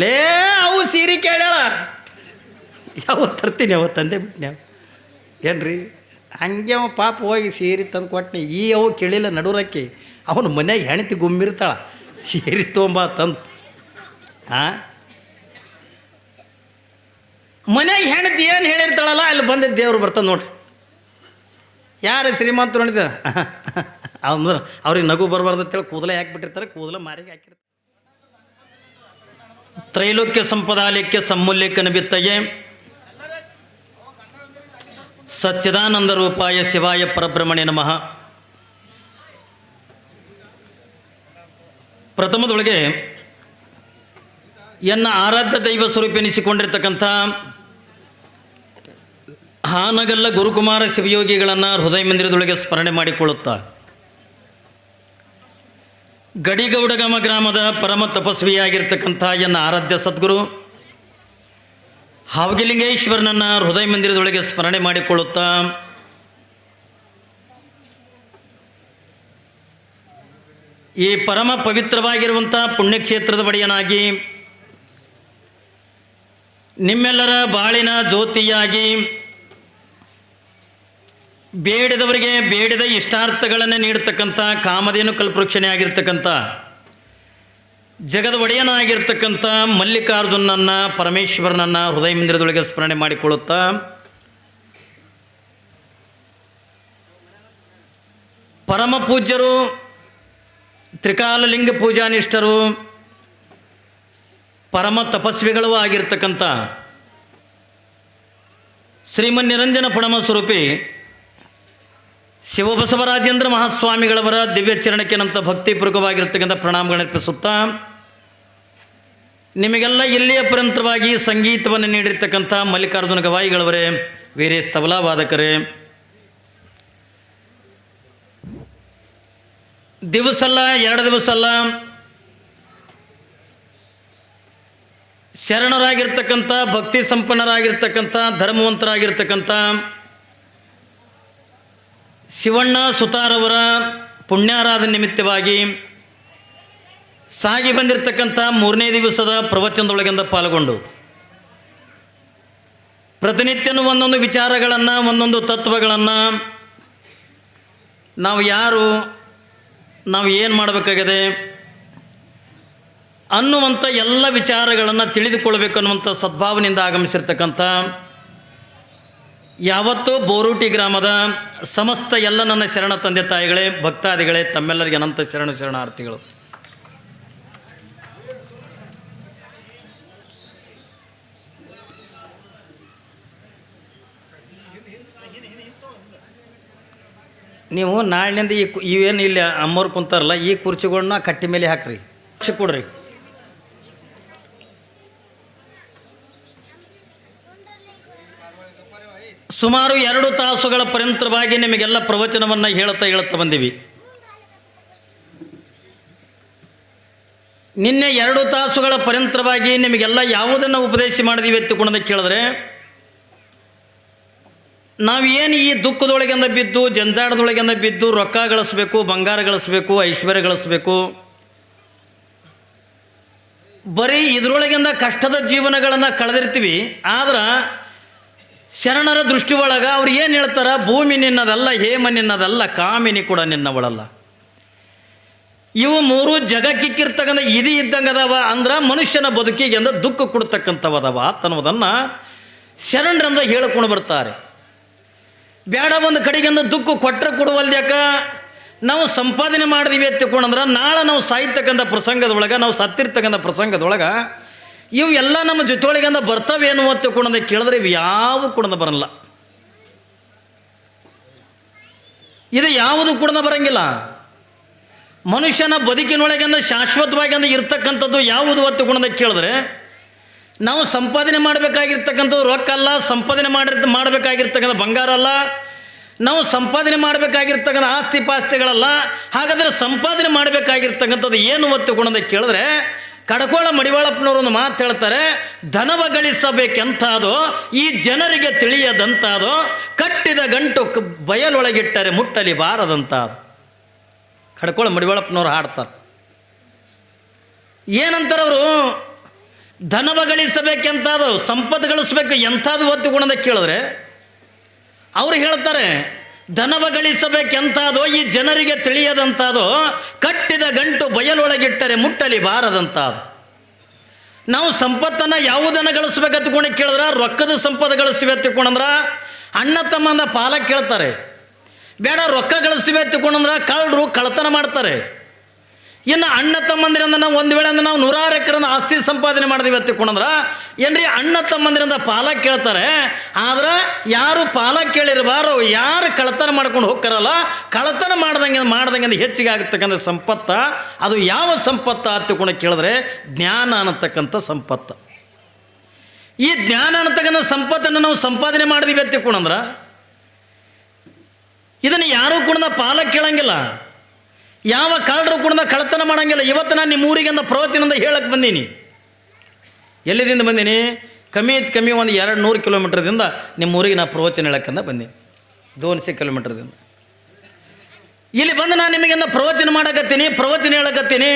ಲೇ, ಅವು ಸೀರೆ ಕೇಳ್ಯಾಳ. ಯಾವ ತರ್ತೀನಿ, ಯಾವ ತಂದೆ ಬಿಟ್ಟು ಏನ್ರಿ? ಹಂಗೆ ಅವ ಪಾಪ ಹೋಗಿ ಸೀರೆ ತಂದು ಕೊಟ್ಟನಿ ಈ ಅವು ಕೇಳಿಲ್ಲ ನಡುರಕ್ಕಿ. ಅವನ ಮನ್ಯಾಗ ಹೆಣತಿ ಗುಮ್ಮಿರ್ತಾಳ. ಸೀರೆ ತೊಂಬ ತಂದು. ಹಾಂ ಮನೆಗೆ ಹೆಣತಿ ಏನು ಹೇಳಿರ್ತಾಳಲ್ಲ, ಅಲ್ಲಿ ಬಂದ ದೇವ್ರು ಬರ್ತಾನೆ ನೋಡ್ರಿ ಯಾರು ಶ್ರೀಮಂತರು ನೋಡಿದ? ಅವ್ನು ಅವ್ರಿಗೆ ನಗು ಬರಬಾರ್ದು ಅಂತೇಳಿ ಕೂದಲ ಹಾಕ್ಬಿಟ್ಟಿರ್ತಾರೆ ಕೂದಲ ಮಾರಿಗೆ ಹಾಕಿರ್ತಾರೆ. ತ್ರೈಲೋಕ್ಯ ಸಂಪದಾಲಯಕ್ಕೆ ಸಮೂಲ್ಯಕ್ಕೆ ಬಿತ್ತಗೆ ಸಚ್ಚಿದಾನಂದ ರೂಪಾಯ ಶಿವಾಯ ಪರಬ್ರಹ್ಮಣ್ಯ ನಮಃ. ಪ್ರಥಮದೊಳಗೆ ಎನ್ನ ಆರಾಧ್ಯ ದೈವ ಸ್ವರೂಪ ಎನಿಸಿಕೊಂಡಿರ್ತಕ್ಕಂಥ ಹಾನಗಲ್ಲ ಗುರುಕುಮಾರ ಶಿವಯೋಗಿಗಳನ್ನು ಹೃದಯ ಮಂದಿರದೊಳಗೆ ಸ್ಮರಣೆ ಮಾಡಿಕೊಳ್ಳುತ್ತಾ ಗಡಿಗೌಡಗಮ ಗ್ರಾಮದ ಪರಮ ತಪಸ್ವಿಯಾಗಿರ್ತಕ್ಕಂಥ ಎನ್ನ ಆರಾಧ್ಯ ಸದ್ಗುರು, ಹಾವಗಿಲಿಂಗೇಶ್ವರನನ್ನ ಹೃದಯ ಮಂದಿರದೊಳಗೆ ಸ್ಮರಣೆ ಮಾಡಿಕೊಳ್ಳುತ್ತಾ, ಈ ಪರಮ ಪವಿತ್ರವಾಗಿರುವಂಥ ಪುಣ್ಯಕ್ಷೇತ್ರದ ಬಡಿಯನಾಗಿ ನಿಮ್ಮೆಲ್ಲರ ಬಾಳಿನ ಜ್ಯೋತಿಯಾಗಿ ಬೇಡಿದವರಿಗೆ ಬೇಡದ ಇಷ್ಟಾರ್ಥಗಳನ್ನು ನೀಡತಕ್ಕಂಥ ಕಾಮಧೇನು ಕಲ್ಪವೃಕ್ಷಣೆ ಆಗಿರ್ತಕ್ಕಂಥ ಜಗದ ಒಡೆಯನಾಗಿರ್ತಕ್ಕಂಥ ಮಲ್ಲಿಕಾರ್ಜುನನ್ನ, ಪರಮೇಶ್ವರನನ್ನ ಹೃದಯ ಮಂದಿರದೊಳಗೆ ಸ್ಮರಣೆ ಮಾಡಿಕೊಳ್ಳುತ್ತಾ ಪರಮ ಪೂಜ್ಯರು, ತ್ರಿಕಾಲಲಿಂಗ ಪೂಜಾನಿಷ್ಠರು, ಪರಮ ತಪಸ್ವಿಗಳೂ ಆಗಿರ್ತಕ್ಕಂಥ ಶ್ರೀಮನ್ ನಿರಂಜನ ಪಣಮ ಸ್ವರೂಪಿ ಶಿವಬಸವರಾಜೇಂದ್ರ ಮಹಾಸ್ವಾಮಿಗಳವರ ದಿವ್ಯ ಚರಣಕ್ಕೆ ನಂತ ಭಕ್ತಿಪೂರ್ವಕವಾಗಿರ್ತಕ್ಕಂಥ ಅರ್ಪಿಸುತ್ತಾ, ನಿಮಗೆಲ್ಲ ಇಲ್ಲಿಯ ಪರಂತರವಾಗಿ ಸಂಗೀತವನ್ನು ನೀಡಿರ್ತಕ್ಕಂಥ ಮಲ್ಲಿಕಾರ್ಜುನ ಗವಾಯಿಗಳವರೇ ವೀರೇಶ್ ತಬಲಾ ವಾದಕರೇ ದಿವಸಲ್ಲ, ಎರಡು ದಿವಸ ಅಲ್ಲ ಶರಣರಾಗಿರ್ತಕ್ಕಂಥ, ಭಕ್ತಿ ಸಂಪನ್ನರಾಗಿರ್ತಕ್ಕಂಥ, ಧರ್ಮವಂತರಾಗಿರ್ತಕ್ಕಂಥ ಶಿವಣ್ಣ ಸುತಾರವರ ಪುಣ್ಯಾರಾಧನೆ ನಿಮಿತ್ತವಾಗಿ ಸಾಗಿ ಬಂದಿರತಕ್ಕಂಥ ಮೂರನೇ ದಿವಸದ ಪ್ರವಚನದೊಳಗಿಂದ ಪಾಲ್ಗೊಂಡು ಪ್ರತಿನಿತ್ಯನೂ ಒಂದೊಂದು ವಿಚಾರಗಳನ್ನು, ಒಂದೊಂದು ತತ್ವಗಳನ್ನು ನಾವು ಯಾರು, ನಾವು ಏನು ಮಾಡಬೇಕಾಗಿದೆ ಅನ್ನುವಂಥ ಎಲ್ಲ ವಿಚಾರಗಳನ್ನು ತಿಳಿದುಕೊಳ್ಬೇಕು ಅನ್ನುವಂಥ ಸದ್ಭಾವನೆಯಿಂದ ಆಗಮಿಸಿರ್ತಕ್ಕಂಥ ಯಾವತ್ತೂ ಬೋರೂಟಿ ಗ್ರಾಮದ ಸಮಸ್ತ ಎಲ್ಲ ನನ್ನ ಶರಣ ತಂದೆ ತಾಯಿಗಳೇ, ಭಕ್ತಾದಿಗಳೇ, ತಮ್ಮೆಲ್ಲರಿಗೆ ಅನಂತ ಶರಣ ಶರಣಾರ್ಥಿಗಳು. ನೀವು ನಾಳಿನಿಂದ ಈ ಇವೇನು ಇಲ್ಲಿ ಅಮ್ಮೋರು ಕುಂತಾರಲ್ಲ, ಈ ಕುರ್ಚಿಗಳನ್ನ ಕಟ್ಟಿ ಮೇಲೆ ಹಾಕ್ರಿ ಕೊಡ್ರಿ. ಸುಮಾರು ಎರಡು ತಾಸುಗಳ ಪರ್ಯಂತರವಾಗಿ ನಿಮಗೆಲ್ಲ ಪ್ರವಚನವನ್ನು ಹೇಳುತ್ತಾ ಹೇಳುತ್ತಾ ಬಂದೀವಿ. ನಿನ್ನೆ ಎರಡು ತಾಸುಗಳ ಪರ್ಯಂತರವಾಗಿ ನಿಮಗೆಲ್ಲ ಯಾವುದನ್ನು ಉಪದೇಶ ಮಾಡಿದೀವಿ ಎತ್ತಿಕೊಂಡದ ಕೇಳಿದ್ರೆ, ನಾವು ಏನು ಈ ದುಃಖದೊಳಗಿಂದ ಬಿದ್ದು, ಜಂಜಾಡದೊಳಗಿಂದ ಬಿದ್ದು ರೊಕ್ಕ ಗಳಿಸ್ಬೇಕು, ಬಂಗಾರ ಗಳಿಸ್ಬೇಕು, ಐಶ್ವರ್ಯ ಗಳಿಸ್ಬೇಕು, ಬರೀ ಇದರೊಳಗಿಂದ ಕಷ್ಟದ ಜೀವನಗಳನ್ನು ಕಳೆದಿರ್ತೀವಿ, ಆದ್ರೆ ಶರಣರ ದೃಷ್ಟಿ ಒಳಗೆ ಅವ್ರು ಏನು ಹೇಳ್ತಾರ? ಭೂಮಿ ನಿನ್ನದಲ್ಲ, ಹೇಮ ನಿನ್ನದಲ್ಲ, ಕಾಮಿನಿ ಕೂಡ ನಿನ್ನವಳಲ್ಲ. ಇವು ಮೂರು ಜಗಕ್ಕಿಕ್ಕಿರ್ತಕ್ಕಂಥ ಇದಿ ಇದ್ದಂಗೆ ಅದಾವ. ಅಂದ್ರೆ ಮನುಷ್ಯನ ಬದುಕಿಗೆ ಅಂದ ದುಃಖ ಕೊಡ್ತಕ್ಕಂಥವದವ ಅನ್ನೋದನ್ನು ಶರಣರಂದ ಹೇಳ್ಕೊಂಡು ಬರ್ತಾರೆ. ಬೇಡ ಒಂದು ಕಡೆಗಿಂದ ದುಃಖ ಕೊಟ್ಟರೆ ಕೊಡುವಲ್ದ್ಯಾಕ ನಾವು ಸಂಪಾದನೆ ಮಾಡಿದೀವಿ ಎತ್ತಿಕೊಂಡಂದ್ರೆ ನಾಳೆ ನಾವು ಸಾಯ್ತಕ್ಕಂಥ ಪ್ರಸಂಗದೊಳಗೆ ನಾವು ಸತ್ತಿರ್ತಕ್ಕಂಥ ಪ್ರಸಂಗದೊಳಗೆ ಇವು ನಮ್ಮ ನಮ್ಮ ಜೊತೆಯೊಳಗಿಂದ ಬರ್ತಾವೇನು ಅಂತ ಕುಣದ ಕೇಳಿದ್ರೆ ಇವು ಯಾವ ಕುಣದ ಬರಲ್ಲ. ಇದು ಯಾವುದು ಕುಣದ ಬರಂಗಿಲ್ಲ. ಮನುಷ್ಯನ ಬದುಕಿನೊಳಗಿಂದ ಶಾಶ್ವತವಾಗಿ ಅಂದ ಇರ್ತಕ್ಕಂಥದ್ದು ಯಾವುದು ಅಂತ ಕುಣದ ಕೇಳಿದ್ರೆ, ನಾವು ಸಂಪಾದನೆ ಮಾಡಬೇಕಾಗಿರ್ತಕ್ಕಂಥದ್ದು ರೊಕ್ಕ ಅಲ್ಲ, ಸಂಪಾದನೆ ಮಾಡಿರ್ತ ಮಾಡಬೇಕಾಗಿರ್ತಕ್ಕಂಥ ಬಂಗಾರ ಅಲ್ಲ, ನಾವು ಸಂಪಾದನೆ ಮಾಡಬೇಕಾಗಿರ್ತಕ್ಕಂಥ ಆಸ್ತಿ ಪಾಸ್ತಿಗಳಲ್ಲ, ಹಾಗಾದರೆ ಸಂಪಾದನೆ ಮಾಡಬೇಕಾಗಿರ್ತಕ್ಕಂಥದ್ದು ಏನು ಒತ್ತು ಗುಣದ ಕೇಳಿದ್ರೆ ಕಡಕೋಳ ಮಡಿವಾಳಪ್ಪನವರು ಒಂದು ಮಾತು ಹೇಳ್ತಾರೆ, ಧನವ ಗಳಿಸಬೇಕೆಂತಾದೋ ಈ ಜನರಿಗೆ ತಿಳಿಯದಂತಾದೋ ಕಟ್ಟಿದ ಗಂಟು ಬಯಲೊಳಗಿಟ್ಟರೆ ಮುಟ್ಟಲಿ ಬಾರದಂತಾದ ಕಡ್ಕೋಳ ಮಡಿವಾಳಪ್ಪನವರು ಹಾಡ್ತಾರೆ. ಏನಂತಾರೆ ಅವರು? ಧನವ ಗಳಿಸಬೇಕೆಂಥದೋ, ಸಂಪತ್ತು ಗಳಿಸ್ಬೇಕು ಎಂಥದ್ದು ಒತ್ತುಗುಣದ ಕೇಳಿದ್ರೆ, ಅವ್ರು ಹೇಳ್ತಾರೆ ಧನವ ಗಳಿಸಬೇಕೆಂತಾದೋ ಈ ಜನರಿಗೆ ತಿಳಿಯದಂತಾದೋ, ಕಟ್ಟಿದ ಗಂಟು ಬಯಲೊಳಗಿಟ್ಟರೆ ಮುಟ್ಟಲಿ ಬಾರದಂತಾದು. ನಾವು ಸಂಪತ್ತನ್ನು ಯಾವುದನ್ನು ಗಳಿಸ್ಬೇಕಂತ ಕೇಳಿದ್ರೆ? ರೊಕ್ಕದ ಸಂಪದ ಗಳಿಸ್ತೀವಿ ಎತ್ತಿಕೊಂಡಂದ್ರೆ ಅಣ್ಣ ತಮ್ಮಂದ ಪಾಲ ಕೇಳ್ತಾರೆ. ಬೇಡ, ರೊಕ್ಕ ಗಳಿಸ್ತೀವಿ ಎತ್ತಿಕೊಂಡಂದ್ರೆ ಕಳ್ಳರು ಕಳ್ತನ ಮಾಡ್ತಾರೆ. ಇನ್ನು ಅಣ್ಣ ತಮ್ಮಂದಿರಿಂದ ನಾವು ಒಂದು ವೇಳೆ ಅಂದ್ರೆ ನಾವು ನೂರಾರು ಎಕರೆ ಆಸ್ತಿ ಸಂಪಾದನೆ ಮಾಡಿದ್ವಿ ಅಂತ ಎತ್ತಿಕೊಂಡ್ರ ಏನ್ರಿ ಅಣ್ಣ ತಮ್ಮಂದಿರಿಂದ ಪಾಲ ಕೇಳ್ತಾರೆ. ಆದ್ರೆ ಯಾರು ಪಾಲ ಕೇಳಿರಬಾರೋ, ಯಾರು ಕಳತನ ಮಾಡ್ಕೊಂಡು ಹೋಗ್ತಾರಲ್ಲ ಕಳತನ ಮಾಡ್ದಂಗೆ ಮಾಡ್ದಂಗೆ ಹೆಚ್ಚಿಗೆ ಆಗತಕ್ಕಂಥ ಸಂಪತ್ತ, ಅದು ಯಾವ ಸಂಪತ್ತ ಅಂತ ಕೇಳಿದ್ರೆ ಜ್ಞಾನ ಅನ್ನತಕ್ಕಂಥ ಸಂಪತ್ತು. ಈ ಜ್ಞಾನ ಅನ್ನತಕ್ಕಂಥ ಸಂಪತ್ತನ್ನು ನಾವು ಸಂಪಾದನೆ ಮಾಡಿದೀವಿ ಎತ್ತಿಕೊಂಡ್ರ ಇದನ್ನು ಯಾರೂ ಕೂಡ ಪಾಲ ಕೇಳಂಗಿಲ್ಲ. ಯಾವ ಕಳ್ಳರು ಕೂಡ ಕಳತನ ಮಾಡಂಗಿಲ್ಲ. ಇವತ್ತು ನಾನು ನಿಮ್ಮ ಊರಿಗೆ ಅಂದ ಪ್ರವಚನದಿಂದ ಹೇಳಕ್ಕೆ ಬಂದೀನಿ. ಎಲ್ಲಿದಿಂದ ಬಂದೀನಿ? ಕಮ್ಮಿ ಕಮ್ಮಿ ಒಂದು ಎರಡು ನೂರು ಕಿಲೋಮೀಟ್ರದಿಂದ ನಿಮ್ಮ ಊರಿಗೆ ನಾನು ಪ್ರವಚನ ಹೇಳಕ್ಕಂದ ಬಂದೀನಿ. ದೋನ್ಸೆ ಕಿಲೋಮೀಟ್ರದಿಂದ. ಇಲ್ಲಿ ಬಂದು ನಾನು ನಿಮಗೆ ಪ್ರವಚನ ಮಾಡಕತ್ತೀನಿ, ಪ್ರವಚನ ಹೇಳಕತ್ತೀನಿ.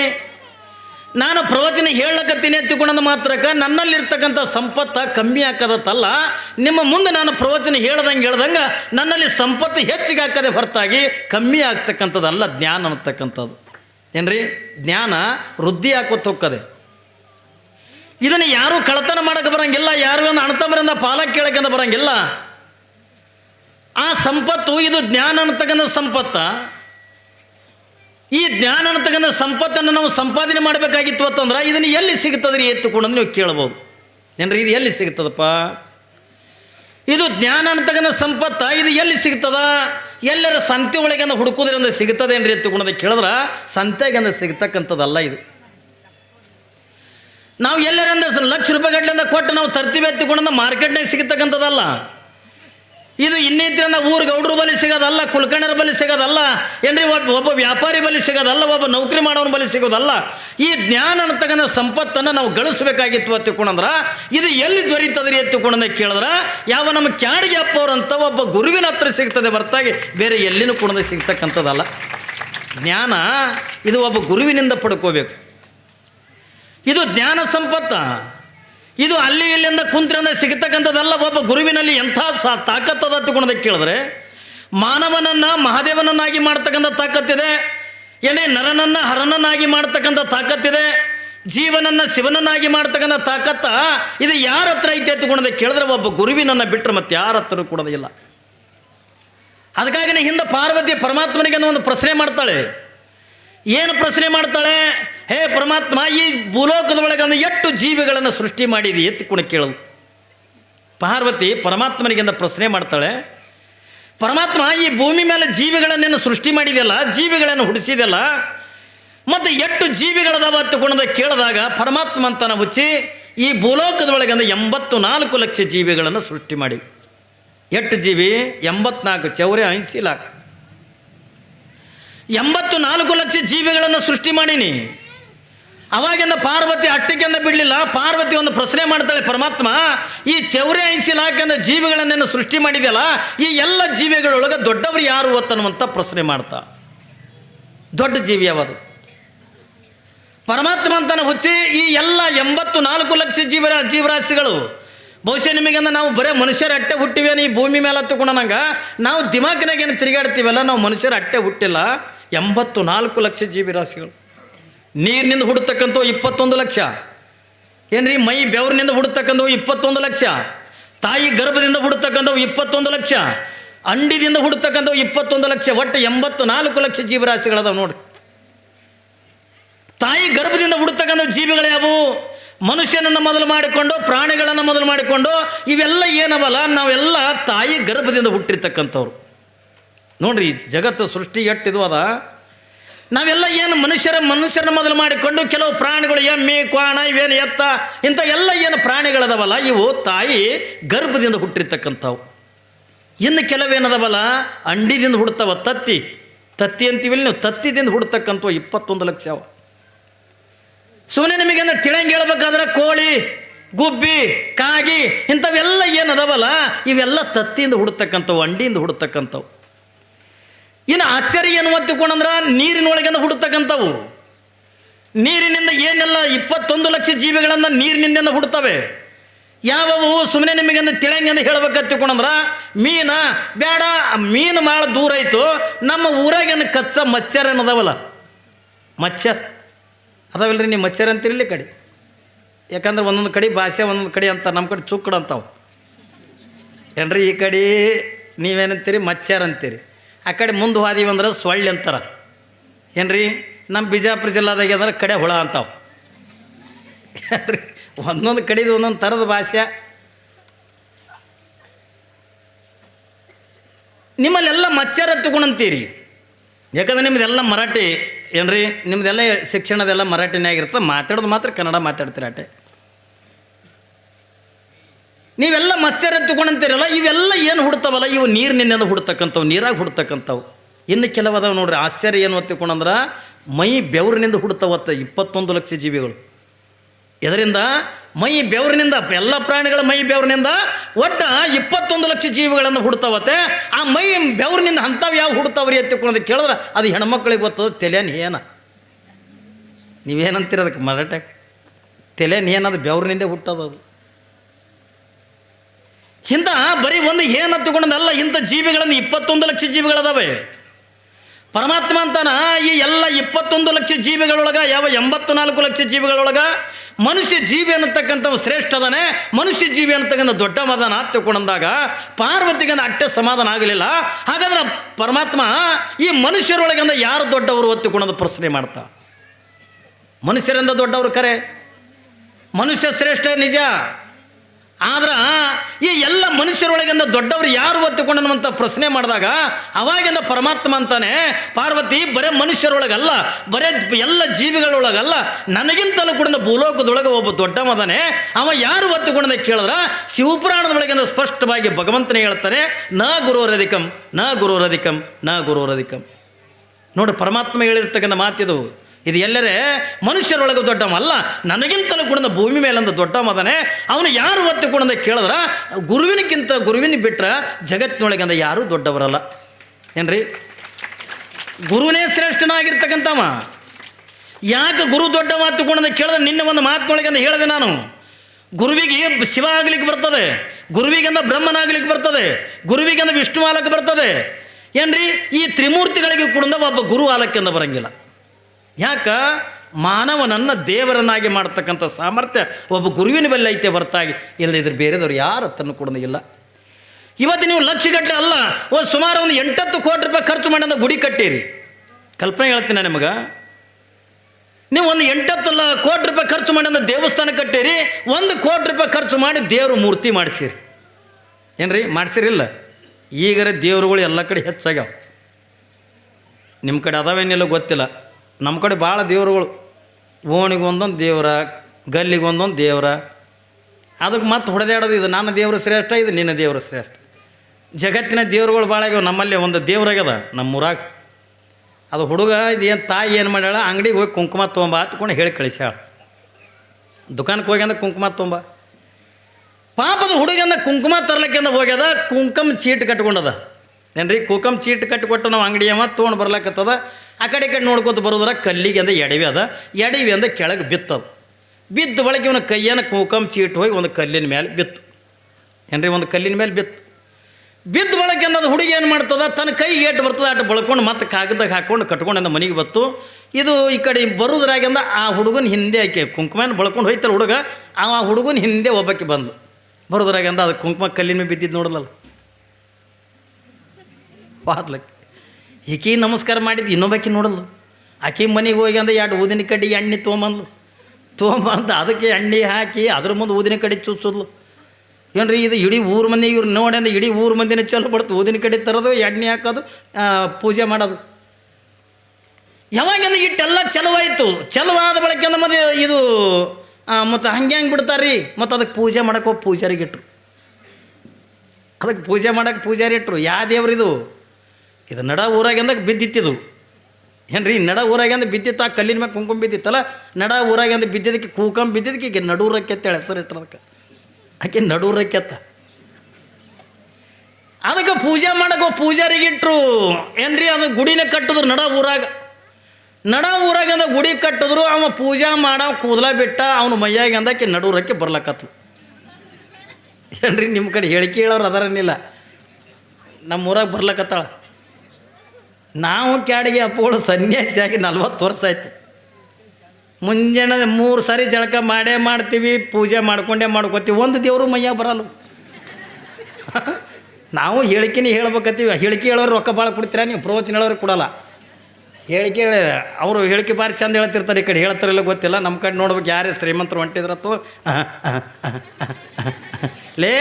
ನಾನು ಪ್ರವಚನ ಹೇಳಕತ್ತೀನಿ ತಿಳ್ಕೊಂಡ ಮಾತ್ರಕ್ಕೆ ನನ್ನಲ್ಲಿರ್ತಕ್ಕಂಥ ಸಂಪತ್ತು ಕಮ್ಮಿ ಹಾಕದತ್ತಲ್ಲ ನಿಮ್ಮ ಮುಂದೆ ನಾನು ಪ್ರವಚನ ಹೇಳ್ದಂಗೆ ಹೇಳ್ದಂಗೆ ನನ್ನಲ್ಲಿ ಸಂಪತ್ತು ಹೆಚ್ಚಿಗೆ ಹಾಕದೆ ಹೊರತಾಗಿ ಕಮ್ಮಿ ಆಗ್ತಕ್ಕಂಥದ್ದಲ್ಲ ಜ್ಞಾನ ಅನ್ನತಕ್ಕಂಥದ್ದು. ಏನ್ರಿ? ಜ್ಞಾನ ವೃದ್ಧಿ ಹಾಕೋತ್ ಹೋಗ್ತದೆ ಇದನ್ನು ಯಾರೂ ಕಳತನ ಮಾಡಕ್ಕೆ ಬರಂಗಿಲ್ಲ, ಯಾರು ಒಂದು ಅಣ್ತಮ್ಮರಿಂದ ಪಾಲ ಕೇಳಕ್ಕೆ ಬರಂಗಿಲ್ಲ. ಆ ಸಂಪತ್ತು, ಇದು ಜ್ಞಾನ ಅನ್ನತಕ್ಕಂಥ ಸಂಪತ್ತ ಈ ಜ್ಞಾನ ಅನ್ನತಕ್ಕಂಥ ಸಂಪತ್ತನ್ನು ನಾವು ಸಂಪಾದನೆ ಮಾಡಬೇಕಾಗಿತ್ತು ಅಂತಂದ್ರೆ ಇದನ್ನು ಎಲ್ಲಿ ಸಿಗುತ್ತದ್ರಿ ಎತ್ತುಕೊಂಡು ನೀವು ಕೇಳ್ಬೋದು. ಏನ್ರಿ ಇದು ಎಲ್ಲಿ ಸಿಗುತ್ತದಪ್ಪ ಇದು ಜ್ಞಾನ ಅಂತಕ್ಕಂಥ ಸಂಪತ್ತ ಇದು ಎಲ್ಲಿ ಸಿಗ್ತದ? ಎಲ್ಲರ ಸಂತೆ ಒಳಗೆ ಹುಡುಕೋದ್ರಿಂದ ಸಿಗ್ತದೆ ಏನ್ರಿ ಎತ್ತುಕೊಂಡದ ಕೇಳಿದ್ರೆ ಸಂತೆಗಂದ ಸಿಗ್ತಕ್ಕಂಥದ್ದಲ್ಲ ಇದು. ನಾವು ಎಲ್ಲರಿಂದ ಲಕ್ಷ ರೂಪಾಯಿ ಗಟ್ಟಲಿಂದ ಕೊಟ್ಟು ನಾವು ತರ್ತೀವಿ ಎತ್ತಿಕೊಂಡ ಮಾರ್ಕೆಟ್ನಾಗ ಸಿಗತಕ್ಕಂಥದ್ದಲ್ಲ. ಇದು ಇನ್ನಿತರ ಊರು ಗೌಡ್ರ ಬಲಿ ಸಿಗೋದಲ್ಲ ಕುಲ್ಕರ್ಣರ ಬಲಿ ಸಿಗೋದಲ್ಲ, ಏನ್ರಿ ಒಬ್ಬ ವ್ಯಾಪಾರಿ ಬಲಿ ಸಿಗೋದಲ್ಲ, ಒಬ್ಬ ನೌಕರಿ ಮಾಡೋನ ಬಲಿ ಸಿಗೋದಲ್ಲ. ಈ ಜ್ಞಾನ ಅಂತಕ್ಕಂಥ ಸಂಪತ್ತನ್ನು ನಾವು ಗಳಿಸ್ಬೇಕಾಗಿತ್ತು ಅತ್ತಿಕೊಂಡಂದ್ರೆ ಇದು ಎಲ್ಲಿ ದೊರೀತದ್ರಿ ಎತ್ತಿಕೊಂಡ ಕೇಳಿದ್ರೆ, ಯಾವ ನಮ್ಮ ಕ್ಯಾಡಿಗೆ ಅಪ್ಪವ್ರಂತ ಒಬ್ಬ ಗುರುವಿನ ಹತ್ರ ಸಿಗ್ತದೆ ಹೊರತಾಗಿ, ಬೇರೆ ಎಲ್ಲಿನೂ ಕೂಡ ಸಿಗ್ತಕ್ಕಂಥದ್ದಲ್ಲ. ಜ್ಞಾನ ಇದು ಒಬ್ಬ ಗುರುವಿನಿಂದ ಪಡ್ಕೋಬೇಕು. ಇದು ಜ್ಞಾನ ಸಂಪತ್ತ. ಇದು ಅಲ್ಲಿ ಇಲ್ಲಿಂದ ಕುಂತ್ರಿಂದ ಸಿಗತಕ್ಕಂಥದ್ದೆಲ್ಲ ಒಬ್ಬ ಗುರುವಿನಲ್ಲಿ ಎಂಥ ಸಾ ತಾಕತ್ತದ ತಗೊಂಡದಕ್ಕೆ ಕೇಳಿದ್ರೆ, ಮಾನವನನ್ನು ಮಹಾದೇವನನ್ನಾಗಿ ಮಾಡ್ತಕ್ಕಂಥ ತಾಕತ್ತಿದೆ, ಏನೇ ನರನನ್ನು ಹರನನ್ನಾಗಿ ಮಾಡ್ತಕ್ಕಂಥ ತಾಕತ್ತಿದೆ, ಜೀವನನ್ನು ಶಿವನನ್ನಾಗಿ ಮಾಡ್ತಕ್ಕಂಥ ತಾಕತ್ತ ಇದು ಯಾರ ಹತ್ರ ಐತೆ ಎತ್ತುಕೊಂಡದೆ ಕೇಳಿದ್ರೆ ಒಬ್ಬ ಗುರುವಿನನ್ನು ಬಿಟ್ಟರೆ ಮತ್ತೆ ಯಾರ ಹತ್ರ ಕೊಡೋದಿಲ್ಲ ಅದಕ್ಕಾಗಿನೇ ಹಿಂದೆ ಪಾರ್ವತಿ ಪರಮಾತ್ಮನಿಗೆ ಒಂದು ಪ್ರಶ್ನೆ ಮಾಡ್ತಾಳೆ ಏನು ಪ್ರಶ್ನೆ ಮಾಡ್ತಾಳೆ? ಹೇ ಪರಮಾತ್ಮ, ಈ ಭೂಲೋಕದ ಒಳಗನ್ನು ಎಷ್ಟು ಜೀವಿಗಳನ್ನು ಸೃಷ್ಟಿ ಮಾಡಿದಿ ಎತ್ತಿಕೊಂಡು ಕೇಳಲು ಪಾರ್ವತಿ ಪರಮಾತ್ಮನಿಗಿಂತ ಪ್ರಶ್ನೆ ಮಾಡ್ತಾಳೆ, ಪರಮಾತ್ಮ, ಈ ಭೂಮಿ ಮೇಲೆ ಜೀವಿಗಳನ್ನೇನು ಸೃಷ್ಟಿ ಮಾಡಿದೆಯಲ್ಲ, ಜೀವಿಗಳನ್ನು ಹುಡಿಸಿದೆಯಲ್ಲ, ಮತ್ತು ಎಷ್ಟು ಜೀವಿಗಳದಾವ ಗುಣದ ಕೇಳಿದಾಗ ಪರಮಾತ್ಮ ಅಂತನ ಹುಚ್ಚಿ, ಈ ಭೂಲೋಕದ ಒಳಗಂದ ಎಂಬತ್ತು ನಾಲ್ಕು ಲಕ್ಷ ಜೀವಿಗಳನ್ನು ಸೃಷ್ಟಿ ಮಾಡಿ ಎಷ್ಟು ಜೀವಿ? ಎಂಬತ್ನಾಲ್ಕು. ಚೌರೆ ಐಸಿ ಲಾಕ್ ಎಂಬತ್ತು ನಾಲ್ಕು ಲಕ್ಷ ಜೀವಿಗಳನ್ನು ಸೃಷ್ಟಿ ಮಾಡೀನಿ. ಅವಾಗಿಂದ ಪಾರ್ವತಿ ಅಟ್ಟಿಗೆಂದ ಬಿಡಲಿಲ್ಲ, ಪಾರ್ವತಿ ಒಂದು ಪ್ರಶ್ನೆ ಮಾಡ್ತಾಳೆ, ಪರಮಾತ್ಮ, ಈ ಚೌರೆ ಐಸಿ ಲಾಕೆಂದ ಜೀವಿಗಳನ್ನೇನು ಸೃಷ್ಟಿ ಮಾಡಿದೆಯಲ್ಲ, ಈ ಎಲ್ಲ ಜೀವಿಗಳೊಳಗೆ ದೊಡ್ಡವರು ಯಾರು ಅನ್ನುವಂಥ ಪ್ರಶ್ನೆ ಮಾಡ್ತಾ. ದೊಡ್ಡ ಜೀವಿ ಯಾವುದು ಪರಮಾತ್ಮ ಅಂತನ ಹುಚ್ಚಿ ಈ ಎಲ್ಲ ಎಂಬತ್ತು ನಾಲ್ಕು ಲಕ್ಷ ಜೀವ ಜೀವರಾಶಿಗಳು. ಬಹುಶಃ ನಿಮಗೆಂದ ನಾವು ಬರೇ ಮನುಷ್ಯರ ಅಟ್ಟೆ ಹುಟ್ಟಿವೇನು ಈ ಭೂಮಿ ಮೇಲೆ ತಗೊಂಡಂಗ ನಾವು ದಿಮಾಗಿನಾಗೇನು ತಿರುಗಾಡ್ತೀವಲ್ಲ, ನಾವು ಮನುಷ್ಯರ ಅಟ್ಟೆ ಹುಟ್ಟಿಲ್ಲ. ಎಂಬತ್ತು ನಾಲ್ಕು ಲಕ್ಷ ಜೀವಿರಾಶಿಗಳು ನೀರಿನಿಂದ ಹುಡ್ತಕ್ಕಂಥವು ಇಪ್ಪತ್ತೊಂದು ಲಕ್ಷ. ಏನ್ರಿ? ಮೈ ಬೆವರಿನಿಂದ ಹುಡ್ತಕ್ಕಂಥವು ಇಪ್ಪತ್ತೊಂದು ಲಕ್ಷ. ತಾಯಿ ಗರ್ಭದಿಂದ ಹುಡ್ತಕ್ಕಂಥವು ಇಪ್ಪತ್ತೊಂದು ಲಕ್ಷ. ಅಂಡಿದಿಂದ ಹುಡ್ತಕ್ಕಂಥವು ಇಪ್ಪತ್ತೊಂದು ಲಕ್ಷ. ಒಟ್ಟು ಎಂಬತ್ತು ನಾಲ್ಕು ಲಕ್ಷ ಜೀವರಾಶಿಗಳದಾವ ನೋಡ್ರಿ. ತಾಯಿ ಗರ್ಭದಿಂದ ಹುಡ್ತಕ್ಕಂಥ ಜೀವಿಗಳು ಯಾವುವು ಮನುಷ್ಯನನ್ನು ಮೊದಲು ಮಾಡಿಕೊಂಡು, ಪ್ರಾಣಿಗಳನ್ನು ಮೊದಲು ಮಾಡಿಕೊಂಡು, ಇವೆಲ್ಲ ಏನವಲ್ಲ? ನಾವೆಲ್ಲ ತಾಯಿ ಗರ್ಭದಿಂದ ಹುಟ್ಟಿರ್ತಕ್ಕಂಥವ್ರು. ನೋಡ್ರಿ ಜಗತ್ತು ಸೃಷ್ಟಿ ಎಟ್ಟಿದು ಅದ. ನಾವೆಲ್ಲ ಏನು ಮನುಷ್ಯರ ಮನುಷ್ಯರನ್ನ ಮೊದಲು ಮಾಡಿಕೊಂಡು ಕೆಲವು ಪ್ರಾಣಿಗಳು ಎಮ್ಮೆ, ಕ್ವಾಣ ಇವೇನು ಎತ್ತ, ಇಂಥ ಎಲ್ಲ ಏನು ಪ್ರಾಣಿಗಳದವಲ್ಲ, ಇವು ತಾಯಿ ಗರ್ಭದಿಂದ ಹುಟ್ಟಿರ್ತಕ್ಕಂಥವು. ಇನ್ನು ಕೆಲವೇನದವಲ್ಲ, ಅಂಡಿದಿಂದ ಹುಡ್ತಾವ, ತತ್ತಿ. ತತ್ತಿ ಅಂತೀವಿಲ್ಲ ನೀವು, ತತ್ತಿದಿಂದ ಹುಡ್ತಕ್ಕಂಥವು ಇಪ್ಪತ್ತೊಂದು ಲಕ್ಷ ಅವ. ಸುಮ್ಮನೆ ನಿಮಗೆ ಅಂದ್ರೆ ತಿಳಂಗೆ ಹೇಳ್ಬೇಕಾದ್ರೆ ಕೋಳಿ, ಗುಬ್ಬಿ, ಕಾಗಿ, ಇಂಥವೆಲ್ಲ ಏನದವಲ್ಲ, ಇವೆಲ್ಲ ತತ್ತಿಯಿಂದ ಹುಡ್ತಕ್ಕಂಥವು, ಅಂಡಿಯಿಂದ ಹುಡ್ತಕ್ಕಂಥವು. ಇನ್ನು ಆಶ್ಚರ್ಯ ಏನು ತಿಳ್ಕೊಂಡಂದ್ರೆ ನೀರಿನೊಳಗಿಂದ ಹುಡ್ತಕ್ಕಂಥವು ನೀರಿನಿಂದ ಏನೆಲ್ಲ ಇಪ್ಪತ್ತೊಂದು ಲಕ್ಷ ಜೀವಿಗಳನ್ನು ನೀರಿನಿಂದ ಹುಡ್ತವೆ ಯಾವವು? ಸುಮ್ಮನೆ ನಿಮಗೆ ತಿಳಿಯಂಗೆಂದು ಹೇಳ್ಬೇಕಂತ ತಿಳ್ಕೊಂಡ್ರ ಮೀನ, ಬೇಡ, ಮೀನು ಭಾಳ ದೂರ ಆಯಿತು, ನಮ್ಮ ಊರಾಗೇನು ಕಚ್ಚ ಮಚ್ಚರ್ ಏನದಾವಲ್ಲ ಮಚ್ಚರ್ ಅದಾವಲ್ರಿ ನೀವು ಮಚ್ಚರ್ ಅಂತಿರಲಿ ಕಡೆ? ಯಾಕಂದ್ರೆ ಒಂದೊಂದು ಕಡೆ ಭಾಷೆ, ಒಂದೊಂದು ಕಡೆ ಅಂತ ನಮ್ಮ ಕಡೆ ಚುಕ್ಕಡ ಅಂತಾವು. ಏನ್ರಿ ಈ ಕಡೆ ನೀವೇನಂತೀರಿ? ಮಚ್ಚರ್ ಅಂತೀರಿ. ಆ ಕಡೆ ಮುಂದೆ ಹೋದೀವಿ ಅಂದ್ರೆ ಸೊಳ್ಳೆ ಅಂತಾರೆ. ಏನ್ರಿ? ನಮ್ಮ ಬಿಜಾಪುರ ಜಿಲ್ಲಾದಾಗ ಅಂದ್ರೆ ಕಡೆ ಹುಳ ಅಂತಾವೆ. ರೀ ಒಂದೊಂದು ಕಡೆದು ಒಂದೊಂದು ಥರದ ಭಾಷೆ ನಿಮ್ಮಲ್ಲೆಲ್ಲ ಮಚ್ಚರ ತಗೊಂಡಂತೀರಿ. ಯಾಕಂದ್ರೆ ನಿಮ್ಮದೆಲ್ಲ ಮರಾಠಿ. ಏನ್ರಿ? ನಿಮ್ಮದೆಲ್ಲ ಶಿಕ್ಷಣದೆಲ್ಲ ಮರಾಠಿನೇ ಆಗಿರ್ತದೆ. ಮಾತಾಡೋದು ಮಾತ್ರ ಕನ್ನಡ ಮಾತಾಡ್ತೀರ ಅಟೆ ನೀವೆಲ್ಲ ಮತ್ಸ್ಯರ ತಗೊಂಡಂತೀರಲ್ಲ, ಇವೆಲ್ಲ ಏನು ಹುಡ್ತಾವಲ್ಲ? ಇವು ನೀರಿನಿಂದ ಹುಡ್ತಕ್ಕಂಥವು, ನೀರಾಗಿ ಹುಡ್ತಕ್ಕಂಥವು. ಇನ್ನು ಕೆಲವು ಅದಾವೆ ನೋಡ್ರಿ, ಆಶ್ಚರ್ಯ ಏನು ತಿಳ್ಕೊಂಡಂದ್ರೆ, ಮೈ ಬೆವರಿನಿಂದ ಹುಡ್ತಾವತ್ತ ಇಪ್ಪತ್ತೊಂದು ಲಕ್ಷ ಜೀವಿಗಳು. ಇದರಿಂದ ಮೈ ಬೆವರಿನಿಂದ, ಎಲ್ಲ ಪ್ರಾಣಿಗಳ ಮೈ ಬೆವರಿನಿಂದ ಒಟ್ಟ ಇಪ್ಪತ್ತೊಂದು ಲಕ್ಷ ಜೀವಿಗಳನ್ನು ಹುಡ್ತಾವತ್ತೆ. ಆ ಮೈ ಬೆವರಿನಿಂದ ಅಂಥವು ಯಾವ ಹುಡ್ತಾವ್ರಿ ಅಂತ ತಿಳ್ಕೊಳ್ಳೋದು ಕೇಳಿದ್ರೆ, ಅದು ಹೆಣ್ಮಕ್ಳಿಗೆ ಗೊತ್ತದ, ತೆಲೆನ್ ಏನ? ನೀವೇನಂತೀರ ಅದಕ್ಕೆ ಮರಾಠ? ತೆಲೆನ್ ಏನದು ಬೆವರಿನಿಂದ ಹುಟ್ಟೋದು ಅದು? ಇಂಥ ಬರೀ ಒಂದು ಏನ ತಗೊಂಡಲ್ಲ ಇಂಥ ಜೀವಿಗಳನ್ನು ಇಪ್ಪತ್ತೊಂದು ಲಕ್ಷ ಜೀವಿಗಳದಾವೆ. ಪರಮಾತ್ಮ ಅಂತಾನ ಈ ಎಲ್ಲ ಇಪ್ಪತ್ತೊಂದು ಲಕ್ಷ ಜೀವಿಗಳೊಳಗ, ಯಾವ ಎಂಬತ್ತು ನಾಲ್ಕು ಲಕ್ಷ ಜೀವಿಗಳೊಳಗ, ಮನುಷ್ಯ ಜೀವಿ ಅನ್ನತಕ್ಕಂಥವು ಶ್ರೇಷ್ಠ ಅದಾನೆ. ಮನುಷ್ಯ ಜೀವಿ ಅನ್ನತಕ್ಕಂಥ ದೊಡ್ಡ ಮದನ ತಗೊಂಡಂದಾಗ ಪಾರ್ವತಿಗೆ ಅಟ್ಟೆ ಸಮಾಧಾನ ಆಗಲಿಲ್ಲ. ಹಾಗಾದ್ರೆ ಪರಮಾತ್ಮ ಈ ಮನುಷ್ಯರೊಳಗಿಂದ ಯಾರು ದೊಡ್ಡವರು ಒತ್ತಿಕೊಂಡದು ಪ್ರಶ್ನೆ ಮಾಡ್ತಾ? ಮನುಷ್ಯರಿಂದ ದೊಡ್ಡವರು ಕರೆ? ಮನುಷ್ಯ ಶ್ರೇಷ್ಠ ನಿಜ? ಆದ್ರೆ ಈ ಎಲ್ಲ ಮನುಷ್ಯರೊಳಗಿಂದ ದೊಡ್ಡವರು ಯಾರು ಒತ್ತುಕೊಂಡನ್ನುವಂಥ ಪ್ರಶ್ನೆ ಮಾಡಿದಾಗ ಅವಾಗಿಂದ ಪರಮಾತ್ಮ ಅಂತಾನೆ, ಪಾರ್ವತಿ ಬರೇ ಮನುಷ್ಯರೊಳಗಲ್ಲ, ಬರೇ ಎಲ್ಲ ಜೀವಿಗಳೊಳಗಲ್ಲ, ನನಗಿಂತಲೂ ಕೂಡ ಭೂಲೋಕದೊಳಗೆ ಒಬ್ಬ ದೊಡ್ಡ ಮದನೆ ಅವ ಯಾರು ಒತ್ತುಕೊಂಡ ಕೇಳಿದ್ರ ಶಿವಪುರಾಣದೊಳಗಿಂದ ಸ್ಪಷ್ಟವಾಗಿ ಭಗವಂತನೇ ಹೇಳ್ತಾನೆ, ನ ಗುರುರಧಿಕಂ ನ ಗುರುರಧಿಕಂ ನ ಗುರುರಧಿಕಂ ನೋಡಿ, ಪರಮಾತ್ಮ ಹೇಳಿರ್ತಕ್ಕಂಥ ಮಾತಿದು ಇದು ಎಲ್ಲರೇ ಮನುಷ್ಯರೊಳಗೆ ದೊಡ್ಡವ ಅಲ್ಲ, ನನಗಿಂತಲೂ ಕೂಡ ಭೂಮಿ ಮೇಲಂದ ದೊಡ್ಡ ಮದನೆ ಅವನು ಯಾರು ಒತ್ತು ಕೂಡ ಕೇಳಿದ್ರ, ಗುರುವಿನಕ್ಕಿಂತ ಗುರುವಿನ ಬಿಟ್ಟರೆ ಜಗತ್ತಿನೊಳಗಂದ ಯಾರೂ ದೊಡ್ಡವರಲ್ಲ. ಏನ್ರಿ? ಗುರುನೇ ಶ್ರೇಷ್ಠನಾಗಿರ್ತಕ್ಕಂಥವ ಯಾಕೆ ಗುರು ದೊಡ್ಡ ಮಾತು ಕೂಡ ಕೇಳಿದ್ರೆ, ನಿನ್ನ ಒಂದು ಮಾತಿನೊಳಗಂದ ಹೇಳಿದೆ ನಾನು. ಗುರುವಿಗೆ ಶಿವ ಆಗ್ಲಿಕ್ಕೆ ಬರ್ತದೆ, ಗುರುವಿಗಂದ ಬ್ರಹ್ಮನಾಗ್ಲಿಕ್ಕೆ ಬರ್ತದೆ, ಗುರುವಿಗಂದ ವಿಷ್ಣು ಆಲಕ್ಕೆ ಬರ್ತದೆ. ಏನ್ರಿ? ಈ ತ್ರಿಮೂರ್ತಿಗಳಿಗೆ ಕೂಡ ಒಬ್ಬ ಗುರು ಆಲಕ್ಕೆಂದ ಬರಂಗಿಲ್ಲ. ಯಾಕ? ಮಾನವನನ್ನು ದೇವರನ್ನಾಗಿ ಮಾಡ್ತಕ್ಕಂಥ ಸಾಮರ್ಥ್ಯ ಒಬ್ಬ ಗುರುವಿನ ಬಲ್ಲಿ ಐತೆ ಹೊರತಾಗಿ. ಇಲ್ಲದಿದ್ರೆ ಬೇರೆದವ್ರು ಯಾರು ತನ್ನ ಕೂಡ ಇವತ್ತು ನೀವು ಲಕ್ಷಗಟ್ಟಲೆ ಅಲ್ಲ ಒಂದು ಸುಮಾರು ಒಂದು ಎಂಟತ್ತು ಕೋಟಿ ರೂಪಾಯಿ ಖರ್ಚು ಮಾಡಿ ಗುಡಿ ಕಟ್ಟೀರಿ. ಕಲ್ಪನೆ ಹೇಳ್ತೀನಿ ನಿಮಗೆ. ನೀವು ಒಂದು ಎಂಟತ್ತು ಕೋಟಿ ರೂಪಾಯಿ ಖರ್ಚು ಮಾಡಿ ಒಂದು ದೇವಸ್ಥಾನ ಕಟ್ಟೀರಿ, ಒಂದು ಕೋಟಿ ರೂಪಾಯಿ ಖರ್ಚು ಮಾಡಿ ದೇವರು ಮೂರ್ತಿ ಮಾಡಿಸಿರಿ. ಏನ್ರಿ, ಮಾಡಿಸಿರಿಲ್ಲ? ಈಗರ ದೇವರುಗಳು ಎಲ್ಲ ಕಡೆ ಹೆಚ್ಚಾಗ್ಯಾವ. ನಿಮ್ಮ ಕಡೆ ಅದಾವೇನಿಲ್ಲ ಗೊತ್ತಿಲ್ಲ. ನಮ್ಮ ಕಡೆ ಭಾಳ ದೇವ್ರುಗಳು. ಓಣಿಗೆ ಒಂದೊಂದು ದೇವ್ರ, ಗಲ್ಲಿಗೆ ಒಂದೊಂದು ದೇವ್ರ. ಅದಕ್ಕೆ ಮತ್ತೆ ಹೊಡೆದಾಡೋದು ಇದು. ನನ್ನ ದೇವರು ಶ್ರೇಷ್ಠ, ಇದು ನಿನ್ನ ದೇವರು ಶ್ರೇಷ್ಠ. ಜಗತ್ತಿನ ದೇವ್ರುಗಳು ಭಾಳ ಆಗ್ಯಾವ. ನಮ್ಮಲ್ಲಿ ಒಂದು ದೇವ್ರಾಗ್ಯದ ನಮ್ಮೂರಾಗ. ಅದು ಹುಡುಗ, ಇದು ಏನು ತಾಯಿ ಏನು ಮಾಡ್ಯಾಳ? ಅಂಗಡಿಗೆ ಹೋಗಿ ಕುಂಕುಮ ತೊಗೊಂಬ ಹತ್ಕೊಂಡು ಹೇಳಿ ಕಳಿಸ್ಯಾಳ. ದುಕಾನಕ್ಕೆ ಹೋಗಿ ಅಂದ್ರೆ ಕುಂಕುಮ ತೊಂಬ. ಪಾಪದ ಹುಡುಗನ ಕುಂಕುಮ ತರ್ಲಿಕ್ಕೆಂದ ಹೋಗ್ಯದ, ಕುಂಕುಮ ಚೀಟ್ ಕಟ್ಕೊಂಡದ. ಏನ್ರಿ? ಕುಂಕುಮ ಚೀಟ್ ಕಟ್ಟಿಕೊಟ್ಟು ನಾವು ಅಂಗಡಿ ಅವ ತೊಗೊಂಡು ಬರ್ಲಾಕತ್ತದ. ಆ ಕಡೆ ಕಡೆ ನೋಡ್ಕೊತ ಬರೋದ್ರ ಕಲ್ಲಿಗೆ ಅಂದ ಎಡವಿ ಅದ. ಎಡವಿ ಅಂದ ಕೆಳಗೆ ಬಿತ್ತದ. ಬಿದ್ದ ಬಳಕೆ ಇವನ ಕೈಯನ್ನು ಕುಂಕುಮ ಚೀಟ್ ಹೋಗಿ ಒಂದು ಕಲ್ಲಿನ ಮೇಲೆ ಬಿತ್ತು. ಏನ್ರಿ ಒಂದು ಕಲ್ಲಿನ ಮೇಲೆ ಬಿತ್ತು? ಬಿದ್ದ ಬಳಕೆ ಅನ್ನೋದು ಹುಡುಗಿ ಏನು ಮಾಡ್ತದ? ತನ್ನ ಕೈ ಏಟ್ ಬರ್ತದ, ಅಟ್ ಬಳ್ಕೊಂಡು ಮತ್ತೆ ಕಾಗದಾಗ ಹಾಕ್ಕೊಂಡು ಕಟ್ಕೊಂಡು ಅಂದ ಮನೆಗೆ ಬತ್ತು. ಇದು ಈ ಕಡೆ ಬರೋದ್ರಾಗಿಂದ ಆ ಹುಡುಗನ ಹಿಂದೆ ಆಕೆ ಕುಂಕುಮನ ಬಳ್ಕೊಂಡು ಹೋಯ್ತಲ್ಲ ಹುಡುಗ ಆ ಹುಡುಗನ ಹಿಂದೆ ಒಬ್ಬಕ್ಕೆ ಬಂದು ಬರೋದ್ರಾಗಿಂದ ಅದು ಕುಂಕುಮ ಕಲ್ಲಿನ ಮೇಲೆ ಬಿದ್ದಿದ್ದು ನೋಡಲಲ್ಲ. ವಾದ್ಲಕ್ಕೆ ಈಕಿ ನಮಸ್ಕಾರ ಮಾಡಿದ್ದು ಇನ್ನೊಬ್ಬಾಕಿ ನೋಡಲ್ಲ. ಆಕಿ ಮನೆಗೆ ಹೋಗಿ ಅಂದ ಎರಡು ಊದಿನ ಕಡ್ಡಿ ಎಣ್ಣೆ ತೊಗೊಂಬಂದ್ಲು. ತೊಗೊಂಬಂದು ಅದಕ್ಕೆ ಎಣ್ಣೆ ಹಾಕಿ ಅದ್ರ ಮುಂದೆ ಊದಿನ ಕಡ್ಡಿ ಚುಚ್ಚೋದ್ಲು. ಏನ್ರಿ ಇದು ಇಡೀ ಊರು ಮಂದಿ ಇವ್ರು ನೋಡಿ ಅಂದ್ರೆ ಇಡೀ ಊರು ಮಂದಿನ ಚಲೋ ಬಡ್ತು ಊದಿನ ಕಡ್ಡಿ ತರೋದು, ಎಣ್ಣೆ ಹಾಕೋದು ಪೂಜೆ ಮಾಡೋದು. ಯಾವಾಗಿಂದ ಇಟ್ಟೆಲ್ಲ ಚಲವಾಯಿತು. ಚಲವಾದ ಬಳಕೆ ಅಂದ್ರೆ ಇದು ಮತ್ತು ಹಂಗೆ ಹಂಗೆ ಬಿಡ್ತಾರ್ರಿ. ಮತ್ತು ಅದಕ್ಕೆ ಪೂಜೆ ಮಾಡಕ್ಕೆ ಹೋಗಿ ಪೂಜಾರಿಗೆ ಇಟ್ಟರು ಅದಕ್ಕೆ ಪೂಜೆ ಮಾಡಕ್ಕೆ ಪೂಜಾರಿ ಇಟ್ರು. ಯಾವ ದೇವ್ರಿದು? ಇದು ನಡ ಊರಾಗಿಂದ ಬಿದ್ದಿತ್ತಿದು. ಏನ್ರಿ ನಡ ಊರಾಗಿಂದ ಬಿದ್ದಿತ್ತು, ಆ ಕಲ್ಲಿನ ಮ್ಯಾಗ ಕುಂಕುಮ ಬಿದ್ದಿತ್ತಲ್ಲ? ನಡ ಊರಾಗಿಂದ ಬಿದ್ದಿದ್ದಕ್ಕೆ ಕೂಕಂಬ ಬಿದ್ದಿದ್ದಕ್ಕೆ ಈಗ ನಡೂರಕ್ಕೆ ಅಂತೇಳಿ ಹೆಸರು ಇಟ್ಟದಕ್ಕೆ. ಆಕೆ ನಡೂರಕ್ಕೆ ಅತ್ತ ಅದಕ್ಕೆ ಪೂಜೆ ಮಾಡಕ್ಕೆ ಪೂಜಾರಿಗಿಟ್ರು ಏನ್ರಿ, ಅದು ಗುಡಿನ ಕಟ್ಟಿದ್ರು ನಡ ಊರಾಗ. ನಡ ಊರಾಗಂದ ಗುಡಿ ಕಟ್ಟಿದ್ರು, ಅವ ಪೂಜಾ ಮಾಡ ಕೂದಲ ಬಿಟ್ಟ, ಅವನು ಮೈಯಾಗ ಅಂದಕ್ಕೆ ನಡೂರಕ್ಕೆ ಬರ್ಲಕ್ಕತ್ತು ಏನ್ರಿ ನಿಮ್ಮ ಕಡೆ ಹೇಳಿಕೆ ಹೇಳೋರು ಅದರನ್ನಿಲ್ಲ ನಮ್ಮ ಊರಾಗ ಬರ್ಲಕತ್ತಾಳ. ನಾವು ಕ್ಯಾಡಿಗೆ ಅಪ್ಪಗಳು ಸನ್ಯಾಸಿಯಾಗಿ ನಲ್ವತ್ತು ವರ್ಷ ಆಯ್ತು. ಮುಂಜಾನೆ ಮೂರು ಸಾರಿ ಜಳಕ ಮಾಡೇ ಮಾಡ್ತೀವಿ, ಪೂಜೆ ಮಾಡ್ಕೊಂಡೇ ಮಾಡ್ಕೋತೀವಿ, ಒಂದು ದೇವರು ಮೈಯ ಬರಲ್ಲ. ನಾವು ಹೇಳಿಕೆನೇ ಹೇಳ್ಬೇಕತ್ತೀವಿ. ಹೇಳಿಕೆ ಹೇಳೋರು ರೊಕ್ಕ ಭಾಳ ಕೊಡ್ತೀರಾ ನೀವು? ಪ್ರವಚನ ಹೇಳೋರು ಕೊಡಲ್ಲ. ಹೇಳಿಕೆ ಅವರು ಹೇಳಿಕೆ ಭಾರಿ ಚಂದ ಹೇಳ್ತಿರ್ತಾರೆ ಈ ಕಡೆ. ಹೇಳ್ತಾರಲ್ಲ ಗೊತ್ತಿಲ್ಲ. ನಮ್ಮ ಕಡೆ ನೋಡ್ಬೇಕು ಯಾರೇ ಶ್ರೀಮಂತರು ಹೊಂಟಿದ್ರತ್ತು ಲೇ,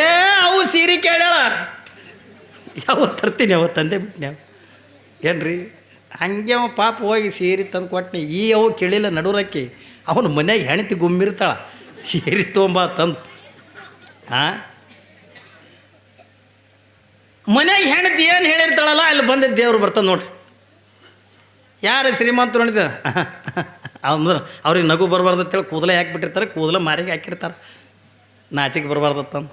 ಅವು ಸೀರೆ ಕೇಳ ಯಾವ ತರ್ತೀನಿ ಯಾವ ತಂದೆ ಬಿಟ್ಟು ಏನ್ರಿ? ಹಂಗೆ ಅವ ಪಾಪ ಹೋಗಿ ಸೀರೆ ತಂದು ಕೊಟ್ಟನಿ ಈ ಅವು ಕೇಳಿಲ್ಲ ನಡುರಕ್ಕಿ. ಅವನು ಮನ್ಯಾಗ ಹೆಣತಿ ಗುಮ್ಮಿರ್ತಾಳ. ಸೀರೆ ತೊಂಬ ತಂದು. ಹಾಂ ಮನ್ಯಾಗ ಹೆಣತಿ ಏನು ಹೇಳಿರ್ತಾಳಲ್ಲ, ಅಲ್ಲಿ ಬಂದ ದೇವ್ರು ಬರ್ತಾನೆ ನೋಡ್ರಿ. ಯಾರು ಶ್ರೀಮಂತರು ನೋಡಿದ? ಅಂದ್ರೆ ಅವ್ರಿಗೆ ನಗು ಬರಬಾರ್ದು ಅಂತೇಳಿ ಕೂದಲೇ ಹಾಕ್ಬಿಟ್ಟಿರ್ತಾರೆ ಕೂದಲ ಮಾರಿಗೆ ಹಾಕಿರ್ತಾರೆ. ನಾಚಿಗೆ ಬರಬಾರ್ದತ್ತಂದು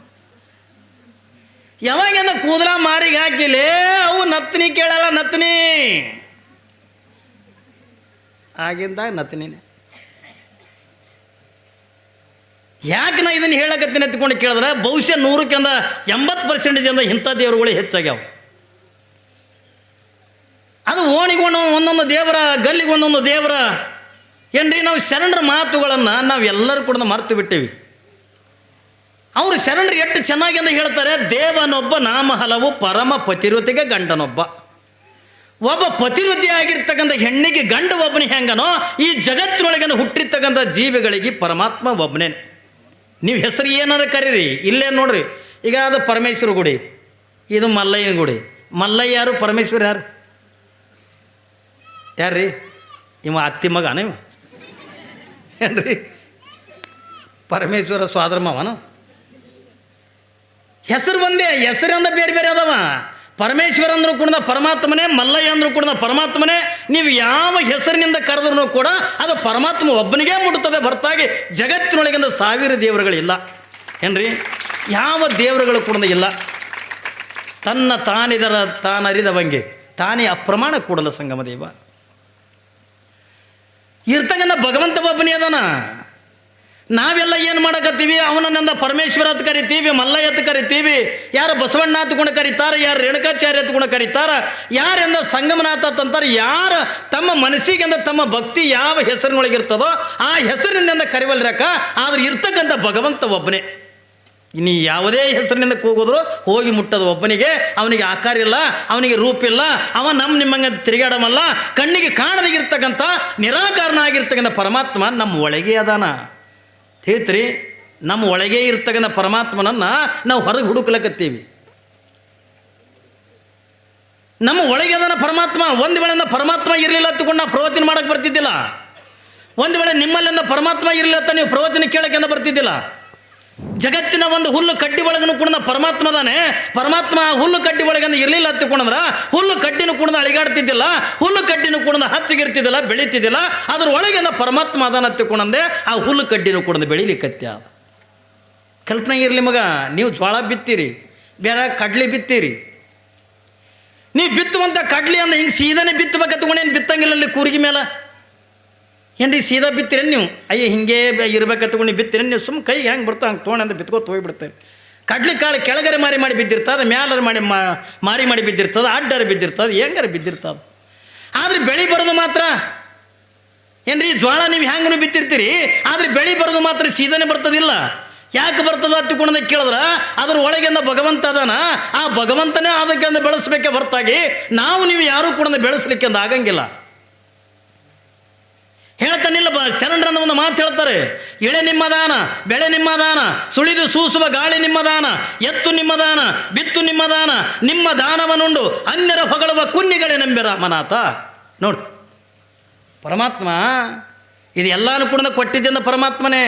ಯಾವಾಗಿಂದ ಕೂದಲ ಮಾರಿಗೆ ಹಾಕಿಲೇ, ಅವು ನತ್ತನಿ ಕೇಳಲ್ಲ ನತ್ತನಿ ಆಗಿಂದಾಗ ನತ್ತನಿನೇ ಯಾಕೆ ನಾ ಇದನ್ನು ಹೇಳಕತ್ತೀನಿ ಎತ್ಕೊಂಡು ಕೇಳಿದ್ರೆ, ಬಹುಶಃ ನೂರಕ್ಕಿಂದ ಎಂಬತ್ತು ಪರ್ಸೆಂಟೇಜ್ ಅಂದ ಇಂಥ ದೇವರುಗಳು ಹೆಚ್ಚಾಗ್ಯಾವ. ಅದು ಓಣಿಗೆ ಒಂದೊಂದು ಒಂದೊಂದು ದೇವರ, ಗಲ್ಲಿಗೆ ಒಂದೊಂದು ದೇವರ. ಏನ್ರಿ, ನಾವು ಶರಣರ ಮಾತುಗಳನ್ನು ನಾವು ಎಲ್ಲರೂ ಕೂಡ ಮರೆತು ಬಿಟ್ಟೇವಿ. ಅವರು ಶರಣರು ಎಷ್ಟು ಚೆನ್ನಾಗಿ ಅಂತ ಹೇಳ್ತಾರೆ, ದೇವನೊಬ್ಬ ನಾಮ ಹಲವು ಪರಮ ಪತಿರುತಿಗೆ ಗಂಡನೊಬ್ಬ. ಒಬ್ಬ ಪತಿರುತಿ ಆಗಿರ್ತಕ್ಕಂಥ ಹೆಣ್ಣಿಗೆ ಗಂಡ ಒಬ್ಬನ ಹೆಂಗನೋ, ಈ ಜಗತ್ತಿನೊಳಗನ ಹುಟ್ಟಿರ್ತಕ್ಕಂಥ ಜೀವಿಗಳಿಗೆ ಪರಮಾತ್ಮ ಒಬ್ಬನೇ. ನೀವು ಹೆಸರು ಏನಾರ ಕರೀರಿ, ಇಲ್ಲೇ ನೋಡ್ರಿ. ಈಗ ಅದು ಪರಮೇಶ್ವರ ಗುಡಿ, ಇದು ಮಲ್ಲಯ್ಯನ ಗುಡಿ. ಮಲ್ಲಯ್ಯ ಯಾರು, ಪರಮೇಶ್ವರ ಯಾರು? ಯಾರ್ರಿ? ಇವ ಅತ್ತಿ ಮಗನ ಇವ? ಏನ್ರಿ? ಪರಮೇಶ್ವರ ಸ್ವಾದರ್ಮವನು ಒಂದೇ ಹೆಸರಿಂದ ಬೇರೆ ಬೇರೆ ಅದಾವ. ಪರಮೇಶ್ವರ ಅಂದ್ರೂ ಕೂಡ ಪರಮಾತ್ಮನೇ ಮಲ್ಲಯ್ಯ ಅಂದ್ರೂ ಕೂಡ ಪರಮಾತ್ಮನೇ, ನೀವು ಯಾವ ಹೆಸರಿನಿಂದ ಕರೆದ್ರೂ ಕೂಡ ಅದು ಪರಮಾತ್ಮ ಒಬ್ಬನಿಗೇ ಮುಡುತ್ತದೆ ಹೊರತಾಗಿ ಜಗತ್ತಿನೊಳಗಿಂದ ಸಾವಿರ ದೇವರುಗಳಿಲ್ಲ ಏನ್ರಿ? ಯಾವ ದೇವರುಗಳು ಕೂಡ ಇಲ್ಲ. ತನ್ನ ತಾನಿದರ, ತಾನರಿದವಂಗೆ, ತಾನೇ ಅಪ್ರಮಾಣ ಕೂಡಲ ಸಂಗಮ ದೇವ. ಇರ್ತಕ್ಕಂಥ ಭಗವಂತ ಒಬ್ಬನೇ ಅದಾನ. ನಾವೆಲ್ಲ ಏನು ಮಾಡಕತ್ತೀವಿ? ಅವನನ್ನ ಪರಮೇಶ್ವರ ಅಂತ ಕರಿತೀವಿ, ಮಲ್ಲಯ್ಯ ಅಂತ ಕರಿತೀವಿ, ಯಾರು ಬಸವಣ್ಣ ಗುಣ ಕರೀತಾರ, ಯಾರು ರೇಣುಕಾಚಾರ್ಯ ಗುಣ ಕರೀತಾರ ಯಾರೆಂದ ಸಂಗಮನಾಥ ಅಂತಂತಾರೆ ಯಾರು ತಮ್ಮ ಮನಸ್ಸಿಗೆಂದ ತಮ್ಮ ಭಕ್ತಿ ಯಾವ ಹೆಸರಿನೊಳಗಿರ್ತದೋ ಆ ಹೆಸರಿನಿಂದ ಕರಿವಲ್ರಕ ಆದ್ರೆ ಇರ್ತಕ್ಕಂಥ ಭಗವಂತ ಒಬ್ಬನೇ. ಇನ್ನು ಯಾವುದೇ ಹೆಸರಿನಿಂದ ಕೂಗಿದ್ರು ಹೋಗಿ ಮುಟ್ಟದು ಒಬ್ಬನಿಗೆ, ಅವನಿಗೆ ಆಕಾರ ಇಲ್ಲ, ಅವನಿಗೆ ರೂಪ ಇಲ್ಲ, ಅವ ನಮ್ಮ ನಿಮ್ಮಂಗೆ ತಿರುಗಾಡಮಲ್ಲ ಕಣ್ಣಿಗೆ ಕಾಣದಿರ್ತಕ್ಕಂಥ ನಿರಾಕಾರನಾಗಿರ್ತಕ್ಕಂಥ ಪರಮಾತ್ಮ ನಮ್ಮ ಒಳಗೆ ಅದಾನ. ತಿಳಿತ್ರಿ ನಮ್ಮ ಒಳಗೆ ಇರ್ತಕ್ಕಂಥ ಪರಮಾತ್ಮನನ್ನು ನಾವು ಹೊರಗೆ ಹುಡುಕ್ಲಕತ್ತೀವಿ. ನಮ್ಮ ಒಳಗೆ ಅದನ್ನು ಪರಮಾತ್ಮ, ಒಂದು ವೇಳೆಯಿಂದ ಪರಮಾತ್ಮ ಇರಲಿಲ್ಲ ಅಂತಕೊಂಡು ನಾವು ಪ್ರವಚನ ಮಾಡಕ್ಕೆ ಬರ್ತಿದ್ದಿಲ್ಲ. ಒಂದು ವೇಳೆ ನಿಮ್ಮಲ್ಲಿಂದ ಪರಮಾತ್ಮ ಇರಲಿಲ್ಲ ಅಂತ ನೀವು ಪ್ರವಚನ ಕೇಳೋಕ್ಕೆ ಬರ್ತಿದ್ದಿಲ್ಲ. ಜಗತ್ತಿನ ಒಂದು ಹುಲ್ಲು ಕಡ್ಡಿ ಒಳಗನು ಕುಣದ ಪರಮಾತ್ಮ ಅದಾನೆ. ಪರಮಾತ್ಮ ಹುಲ್ಲು ಕಡ್ಡಿ ಒಳಗಂದು ಇರಲಿಲ್ಲ ಹತ್ತಿಕೊಂಡ್ರ ಹುಲ್ಲು ಕಡ್ಡಿನ ಕುಣದ ಅಳಿಗಾಡ್ತಿದ್ದಿಲ್ಲ, ಹುಲ್ಲು ಕಡ್ಡಿನ ಕುಣದ ಹಚ್ಚಿಗಿರ್ತಿದ್ದಿಲ್ಲ, ಬೆಳೀತಿದ್ದಿಲ್ಲ, ಅದ್ರ ಒಳಗಿಂದ ಪರಮಾತ್ಮ ಅದಾನ ಹತ್ತಿಕೊಂಡಂದೆ ಆ ಹುಲ್ಲು ಕಡ್ಡಿನೂ ಕೂಡ ಬೆಳಿಲಿಕ್ಕತ್ಯ. ಕಲ್ಪನೆ ಇರಲಿ ಮಗ, ನೀವು ಜೋಳ ಬಿತ್ತೀರಿ, ಬೇರೆ ಕಡ್ಲಿ ಬಿತ್ತೀರಿ. ನೀವು ಬಿತ್ತುವಂಥ ಕಡ್ಲಿ ಅಂದ್ರೆ ಹಿಂಗೆ ಸೀದಾನೆ ಬಿತ್ತಬೇಕು ತಗೊಂಡೇನು ಬಿತ್ತಂಗಿಲ್ಲ ಅಲ್ಲಿ ಕೂರ್ಗಿ ಮೇಲೆ? ಏನ್ರಿ ಸೀದಾ ಬಿತ್ತಿರೇನು ನೀವು? ಅಯ್ಯ, ಹಿಂಗೆ ಇರ್ಬೇಕು ತಗೊಂಡು ಬಿತ್ತಿರೇನು ನೀವು? ಸುಮ್ಮನೆ ಕೈಗೆ ಹೆಂಗೆ ಬರ್ತಾ ಹಂಗೆ ತೊಗೊಂಡು ಅಂತ ಬಿತ್ಕೋತ ಹೋಗಿಬಿಡ್ತೇವೆ ಕಡ್ಲಿ ಕಾಳು ಕೆಳಗರೆ ಮಾರಿ ಮಾಡಿ ಬಿದ್ದಿರ್ತದೆ, ಮ್ಯಾಲರ ಮಾಡಿ ಮಾರಿ ಮಾಡಿ ಬಿದ್ದಿರ್ತದೆ, ಅಡ್ಡರ ಬಿದ್ದಿರ್ತದೆ, ಹೆಂಗಾರ ಬಿದ್ದಿರ್ತದೆ? ಆದರೆ ಬೆಳೆ ಬರೋದು ಮಾತ್ರ. ಏನ್ರಿ, ಜ್ವಾಳ ನೀವು ಹೆಂಗನು ಬಿತ್ತಿರ್ತೀರಿ? ಆದರೆ ಬೆಳೆ ಬರೋದು ಮಾತ್ರ ಸೀದನೆ ಬರ್ತದಿಲ್ಲ. ಯಾಕೆ ಬರ್ತದ ಹತ್ತಿಕೊಂಡ ಕೇಳಿದ್ರೆ, ಅದ್ರ ಒಳಗಿಂದ ಭಗವಂತ ಅದಾನ, ಆ ಭಗವಂತನೇ ಅದಕ್ಕೆ ಅಂದ ಬೆಳೆಸ್ಬೇಕೆ ಹೊರತಾಗಿ, ನಾವು ನೀವು ಯಾರೂ ಕೂಡ ಬೆಳೆಸ್ಲಿಕ್ಕೆ ಅಂದ ಆಗಂಗಿಲ್ಲ. ಹೇಳ್ತಾನಿಲ್ಲ, ಬ ಶರಣರನ್ನ ಒಂದು ಮಾತು ಹೇಳ್ತಾರೆ. ಎಳೆ ನಿಮ್ಮದಾನ ಬೆಳೆ ನಿಮ್ಮದಾನ ಸುಳಿದು ಸೂಸುವ ಗಾಳಿ ನಿಮ್ಮದಾನ ಎತ್ತು ನಿಮ್ಮದಾನ ಬಿತ್ತು ನಿಮ್ಮದಾನ ನಿಮ್ಮ ದಾನವನುಂಡು ಅನ್ಯರ ಹೊಗಳುವ ಕುನ್ನಿಗಳೇ ನಂಬಿರ ರಾಮನಾಥ. ನೋಡು, ಪರಮಾತ್ಮ, ಇದು ಎಲ್ಲಾನು ಕೂಡ ಕೊಟ್ಟಿದ್ದಿಂದ ಪರಮಾತ್ಮನೇ.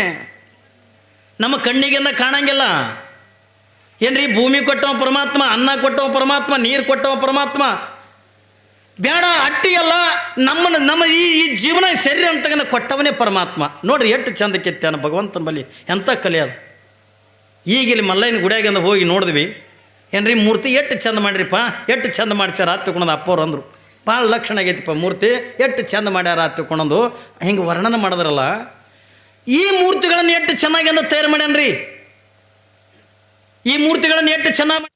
ನಮ್ಮ ಕಣ್ಣಿಗೆಂದ ಕಾಣಂಗಿಲ್ಲ. ಏನ್ರಿ, ಭೂಮಿ ಕೊಟ್ಟವ ಪರಮಾತ್ಮ, ಅನ್ನ ಕೊಟ್ಟವ ಪರಮಾತ್ಮ, ನೀರು ಕೊಟ್ಟವ ಪರಮಾತ್ಮ ಬೇಡ ಅಟ್ಟಿಗೆಲ್ಲ ನಮ್ಮನ್ನು, ನಮ್ಮ ಈ ಈ ಜೀವನ ಶರೀರ ಅಂತಕ್ಕಂಥ ಕೊಟ್ಟವನೇ ಪರಮಾತ್ಮ. ನೋಡ್ರಿ ಎಷ್ಟು ಚಂದ ಕೆತ್ತಾನ ಭಗವಂತನ ಬಳಿ ಎಂಥ ಕಲೆ ಅದು? ಈಗ ಇಲ್ಲಿ ಮಲ್ಲಯ್ಯನ ಗುಡಿಯಾಗಿಂದ ಹೋಗಿ ನೋಡಿದ್ವಿ. ಏನ್ರಿ, ಮೂರ್ತಿ ಎಷ್ಟು ಚಂದ ಮಾಡ್ರಿಪ್ಪ? ಎಷ್ಟು ಚಂದ ಮಾಡಿಸ್ಯಾರ? ತಗೊಂಡು ಅಪ್ಪವ್ರು ಅಂದರು. ಭಾಳ ಲಕ್ಷಣ ಆಗೈತಿಪ್ಪ ಮೂರ್ತಿ. ಎಷ್ಟು ಚಂದ ಮಾಡ್ಯಾರ ತಿಳ್ಕೊಂಡೊಂದು ಹಿಂಗೆ ವರ್ಣನೆ ಮಾಡಿದ್ರಲ್ಲ. ಈ ಮೂರ್ತಿಗಳನ್ನು ಎಷ್ಟು ಚೆನ್ನಾಗಿ ಅಂತ ತಯಾರು ಮಾಡ್ಯಾನ್ರಿ? ಈ ಮೂರ್ತಿಗಳನ್ನು ಎಷ್ಟು ಚೆನ್ನಾಗಿ